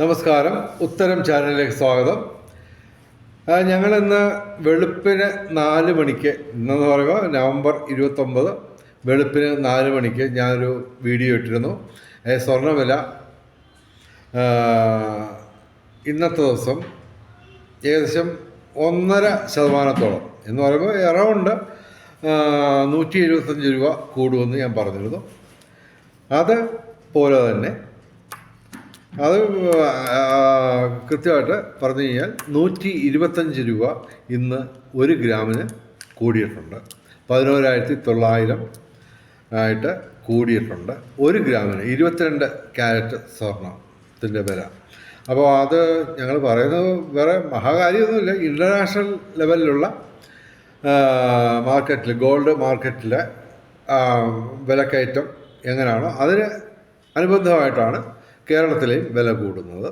നമസ്കാരം. ഉത്തരം ചാനലിലേക്ക് സ്വാഗതം. ഞങ്ങളിന്ന് വെളുപ്പിന് നാല് മണിക്ക് ഇന്നെന്ന് പറയുമ്പോൾ നവംബർ ഇരുപത്തൊമ്പത് വെളുപ്പിന് നാല് മണിക്ക് ഞാനൊരു വീഡിയോ ഇട്ടിരുന്നു. സ്വർണവില ഇന്നത്തെ ദിവസം ഏകദേശം ഒന്നര ശതമാനത്തോളം എന്ന് പറയുമ്പോൾ എറൗണ്ട് നൂറ്റി എഴുപത്തഞ്ച് രൂപ കൂടുമെന്ന് ഞാൻ പറഞ്ഞിരുന്നു. അത് പോലെ തന്നെ അത് കൃത്യമായിട്ട് പറഞ്ഞു കഴിഞ്ഞാൽ നൂറ്റി ഇരുപത്തഞ്ച് രൂപ ഇന്ന് ഒരു ഗ്രാമിന് കൂടിയിട്ടുണ്ട്. പതിനോരായിരത്തി തൊള്ളായിരം ആയിട്ട് കൂടിയിട്ടുണ്ട്. ഒരു ഗ്രാമിന് ഇരുപത്തിരണ്ട് ക്യാരറ്റ് സ്വർണത്തിന്റെ വില. അപ്പോൾ അത് ഞങ്ങൾ പറയുന്നത് വേറെ മഹാകാര്യമൊന്നുമില്ല. ഇന്റർനാഷണൽ ലെവലിലുള്ള മാർക്കറ്റിൽ ഗോൾഡ് മാർക്കറ്റിലെ വിലക്കയറ്റം എങ്ങനെയാണോ അതിന് അനുബന്ധമായിട്ടാണ് കേരളത്തിലെയും വില കൂടുന്നത്.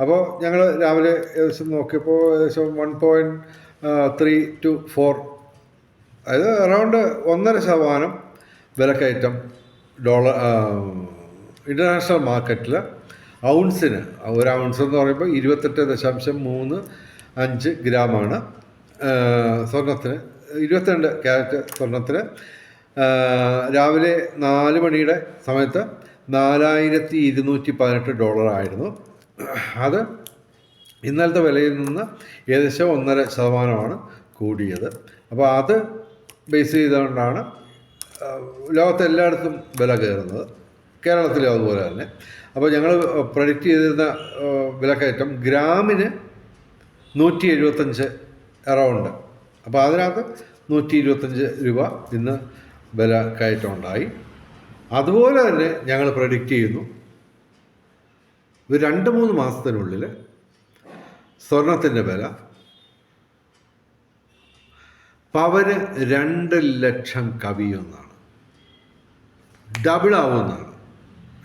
അപ്പോൾ ഞങ്ങൾ രാവിലെ ഏകദേശം നോക്കിയപ്പോൾ ഏകദേശം one point three two four അതായത് അറൗണ്ട് ഒന്നര ശതമാനം വിലക്കയറ്റം ഡോളർ ഇന്റർനാഷണൽ മാർക്കറ്റിൽ ഔൺസിന് ഒരു ഔൺസ് എന്ന് പറയുമ്പോൾ ഇരുപത്തെട്ട് ദശാംശം മൂന്ന് അഞ്ച് ഗ്രാമാണ്. സ്വർണത്തിന് ഇരുപത്തിരണ്ട് ക്യാരറ്റ് സ്വർണത്തിന് രാവിലെ നാല് മണിയുടെ സമയത്ത് നാലായിരത്തി ഇരുന്നൂറ്റി പതിനെട്ട് ഡോളറായിരുന്നു. അത് ഇന്നലത്തെ വിലയിൽ നിന്ന് ഏകദേശം ഒന്നര ശതമാനമാണ് കൂടിയത്. അപ്പോൾ അത് ബേസ് ചെയ്തുകൊണ്ടാണ് ലോകത്തെല്ലായിടത്തും വില കയറുന്നത്. കേരളത്തിലും അതുപോലെ തന്നെ. അപ്പോൾ ഞങ്ങൾ പ്രൊഡിക്റ്റ് ചെയ്തിരുന്ന വിലക്കയറ്റം ഗ്രാമിന് നൂറ്റി എഴുപത്തഞ്ച് അറൗണ്ട് അപ്പോൾ അതിനകത്ത് നൂറ്റി ഇരുപത്തഞ്ച് രൂപ ഇന്ന് വില കയറ്റം ഉണ്ടായി. അതുപോലെ തന്നെ ഞങ്ങൾ പ്രഡിക്റ്റ് ചെയ്യുന്നു. ഒരു രണ്ട് മൂന്ന് മാസത്തിനുള്ളിൽ സ്വർണത്തിന്റെ വില പവന് രണ്ട് ലക്ഷം കവിയുമെന്നാണ്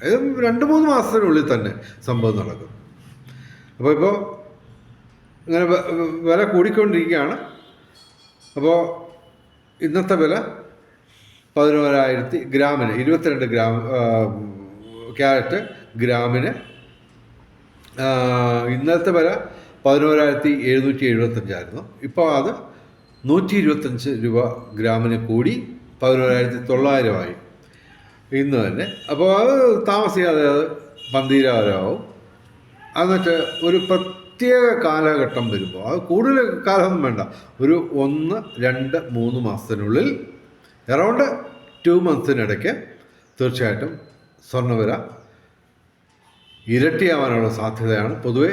അതായത് രണ്ട് മൂന്ന് മാസത്തിനുള്ളിൽ തന്നെ സംഭവം നടക്കും. അപ്പോൾ ഇപ്പോൾ ഇങ്ങനെ വില കൂടിക്കൊണ്ടിരിക്കുകയാണ്. അപ്പോൾ ഇന്നത്തെ വില പതിനോരായിരത്തി ഗ്രാമിന് ഇരുപത്തിരണ്ട് ഗ്രാം ക്യാരറ്റ് ഗ്രാമിന് ഇന്നത്തെ വില പതിനോരായിരത്തി എഴുന്നൂറ്റി എഴുപത്തഞ്ചായിരുന്നു. ഇപ്പോൾ അത് നൂറ്റി ഇരുപത്തഞ്ച് രൂപ ഗ്രാമിന് കൂടി പതിനോരായിരത്തി തൊള്ളായിരമായി ഇന്ന് തന്നെ. അപ്പോൾ അത് താമസിക്കാതെ അത് പന്തീരാവരമാവും എന്നിട്ട് ഒരു പ്രത്യേക കാലഘട്ടം വരുമ്പോൾ അത് കൂടുതൽ കാലമൊന്നും വേണ്ട ഒരു ഒന്ന് രണ്ട് മൂന്ന് മാസത്തിനുള്ളിൽ എറൗണ്ട് ടു മന്ത്സിനിടയ്ക്ക് തീർച്ചയായിട്ടും സ്വർണവില ഇരട്ടിയാവാനുള്ള സാധ്യതയാണ്. പൊതുവെ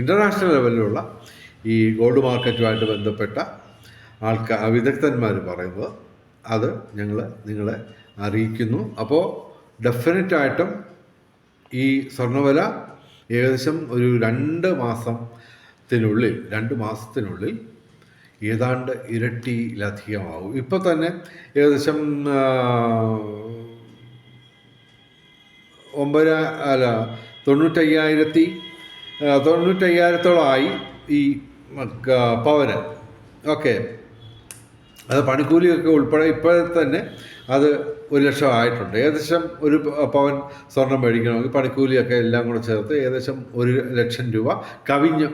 ഇന്റർനാഷണൽ ലെവലിലുള്ള ഈ ഗോൾഡ് മാർക്കറ്റുമായിട്ട് ബന്ധപ്പെട്ട ആൾക്കാർ വിദഗ്ധന്മാർ പറയുന്നത് അത് ഞങ്ങൾ നിങ്ങളെ അറിയിക്കുന്നു. അപ്പോൾ ഡെഫിനറ്റായിട്ടും ഈ സ്വർണവില ഏകദേശം ഒരു രണ്ട് മാസത്തിനുള്ളിൽ രണ്ട് മാസത്തിനുള്ളിൽ ഏതാണ്ട് ഇരട്ടിയിലധികമാവും ഇപ്പോൾ തന്നെ ഏകദേശം ഒമ്പത് അല്ല തൊണ്ണൂറ്റയ്യായിരത്തി തൊണ്ണൂറ്റയ്യായിരത്തോളമായി ഈ പവന്. ഓക്കെ. അത് പണിക്കൂലിയൊക്കെ ഉൾപ്പെടെ ഇപ്പോൾ തന്നെ അത് ഒരു ലക്ഷം ആയിട്ടുണ്ട്. ഏകദേശം ഒരു പവൻ സ്വർണം മേടിക്കണമെങ്കിൽ പണിക്കൂലിയൊക്കെ എല്ലാം കൂടെ ചേർത്ത് ഏകദേശം ഒരു ലക്ഷം രൂപ കവിഞ്ഞ്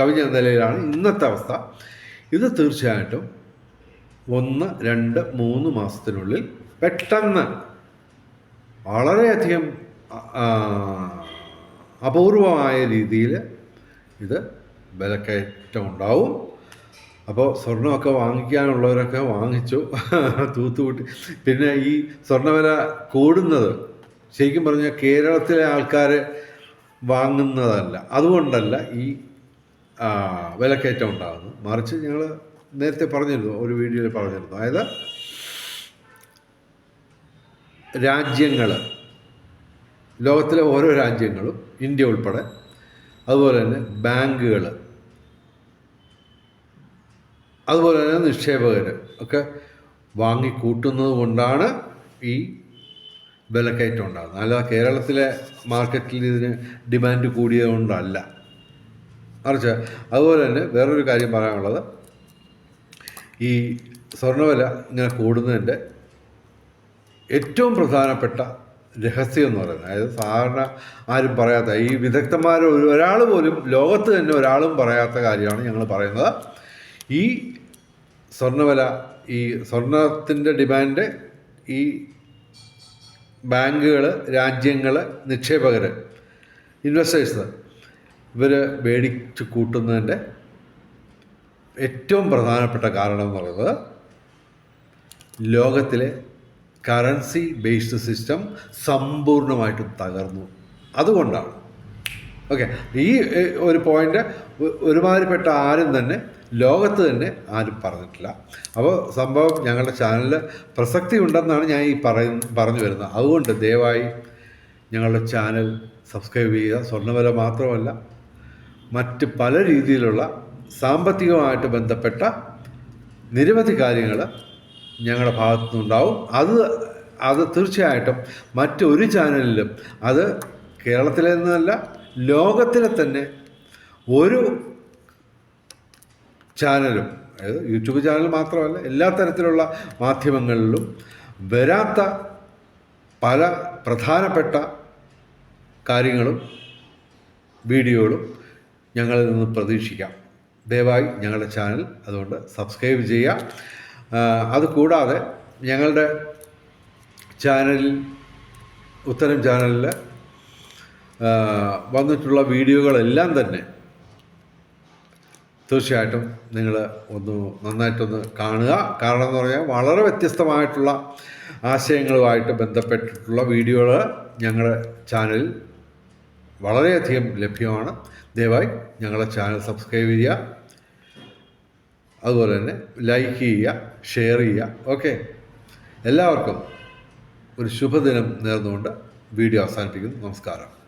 കവിഞ്ഞ നിലയിലാണ് ഇന്നത്തെ അവസ്ഥ. ഇത് തീർച്ചയായിട്ടും ഒന്ന് രണ്ട് മൂന്ന് മാസത്തിനുള്ളിൽ പെട്ടെന്ന് വളരെയധികം അപൂർവമായ രീതിയിൽ ഇത് വിലക്കയറ്റം ഉണ്ടാവും. അപ്പോൾ സ്വർണമൊക്കെ വാങ്ങിക്കാനുള്ളവരൊക്കെ വാങ്ങിച്ചു. തൂത്തുകൂട്ടി. പിന്നെ ഈ സ്വർണവില കൂടുന്നത് ശരിക്കും പറഞ്ഞാൽ കേരളത്തിലെ ആൾക്കാർ വാങ്ങുന്നതല്ല. അതുകൊണ്ടല്ല ഈ വിലക്കയറ്റം ഉണ്ടാകുന്നു. മറിച്ച് ഞങ്ങൾ നേരത്തെ പറഞ്ഞിരുന്നു ഒരു വീഡിയോയിൽ പറഞ്ഞിരുന്നു. അതായത് രാജ്യങ്ങൾ ലോകത്തിലെ ഓരോ രാജ്യങ്ങളും ഇന്ത്യ ഉൾപ്പെടെ അതുപോലെ തന്നെ ബാങ്കുകൾ അതുപോലെ തന്നെ നിക്ഷേപകർ ഒക്കെ വാങ്ങിക്കൂട്ടുന്നത് കൊണ്ടാണ് ഈ വിലക്കയറ്റം ഉണ്ടാകുന്നത്. അല്ലാതെ കേരളത്തിലെ മാർക്കറ്റിൽ ഇതിന് ഡിമാൻഡ് കൂടിയത് കൊണ്ടല്ല. മറിച്ച് അതുപോലെ തന്നെ വേറൊരു കാര്യം പറയാനുള്ളത്. ഈ സ്വർണവില ഇങ്ങനെ കൂടുന്നതിന്റെ ഏറ്റവും പ്രധാനപ്പെട്ട രഹസ്യം എന്ന് പറയുന്നത്. അതായത് സാധാരണ ആരും പറയാത്ത ഈ വിദഗ്ധന്മാർ ഒരു ഒരാൾ പോലും ലോകത്ത് തന്നെ ഒരാളും പറയാത്ത കാര്യമാണ് ഞങ്ങൾ പറയുന്നത്. ഈ സ്വർണവില ഈ സ്വർണത്തിന്റെ ഡിമാൻഡ് ഈ ബാങ്കുകൾ രാജ്യങ്ങൾ നിക്ഷേപകർ ഇൻവെസ്റ്റേഴ്സ് ഇവർ മേടിച്ച് കൂട്ടുന്നതിന്റെ ഏറ്റവും പ്രധാനപ്പെട്ട കാരണം എന്ന് പറയുന്നത് ലോകത്തിലെ കറൻസി ബേസ്ഡ് സിസ്റ്റം സമ്പൂർണമായിട്ടും തകർന്നു. അതുകൊണ്ടാണ്. ഓക്കെ ഈ ഒരു പോയിന്റ് ഒരുമാതിരിപ്പെട്ട ആരും തന്നെ ലോകത്ത് തന്നെ ആരും പറഞ്ഞിട്ടില്ല. അപ്പോൾ സംഭവം ഞങ്ങളുടെ ചാനലിൽ പ്രസക്തി ഉണ്ടെന്നാണ് ഞാൻ ഈ പറയ പറഞ്ഞു വരുന്നത്. അതുകൊണ്ട് ദയവായി ഞങ്ങളുടെ ചാനൽ സബ്സ്ക്രൈബ് ചെയ്യുക. സ്വർണവില മാത്രമല്ല മറ്റ് പല രീതിയിലുള്ള സാമ്പത്തികമായിട്ട് ബന്ധപ്പെട്ട നിരവധി കാര്യങ്ങൾ ഞങ്ങളുടെ ഭാഗത്തു നിന്നുണ്ടാവും അത് അത് തീർച്ചയായിട്ടും മറ്റൊരു ചാനലിലും അത് കേരളത്തിലെ നിന്നല്ല ലോകത്തിലെ തന്നെ ഒരു ചാനലും അതായത് യൂട്യൂബ് ചാനൽ മാത്രമല്ല എല്ലാ തരത്തിലുള്ള മാധ്യമങ്ങളിലും വരാത്ത പല പ്രധാനപ്പെട്ട കാര്യങ്ങളും വീഡിയോകളും ഞങ്ങളിൽ നിന്ന് പ്രതീക്ഷിക്കാം. ദയവായി ഞങ്ങളുടെ ചാനൽ അതുകൊണ്ട് സബ്സ്ക്രൈബ് ചെയ്യുക. അതുകൂടാതെ ഞങ്ങളുടെ ചാനലിൽ ഉത്തരം ചാനലിൽ വന്നിട്ടുള്ള വീഡിയോകളെല്ലാം തന്നെ തീർച്ചയായിട്ടും നിങ്ങൾ ഒന്ന് നന്നായിട്ടൊന്ന് കാണുക. കാരണം എന്ന് പറഞ്ഞാൽ വളരെ വ്യത്യസ്തമായിട്ടുള്ള ആശയങ്ങളുമായിട്ട് ബന്ധപ്പെട്ടിട്ടുള്ള വീഡിയോകൾ ഞങ്ങളുടെ ചാനലിൽ വളരെയധികം ലഭ്യമാണ്. ദയവായി ഞങ്ങളുടെ ചാനൽ സബ്സ്ക്രൈബ് ചെയ്യുക. അതുപോലെ തന്നെ ലൈക്ക് ചെയ്യുക ഷെയർ ചെയ്യുക. ഓക്കെ. എല്ലാവർക്കും ഒരു ശുഭദിനം നേർന്നുകൊണ്ട് വീഡിയോ അവസാനിപ്പിക്കുന്നു. നമസ്കാരം.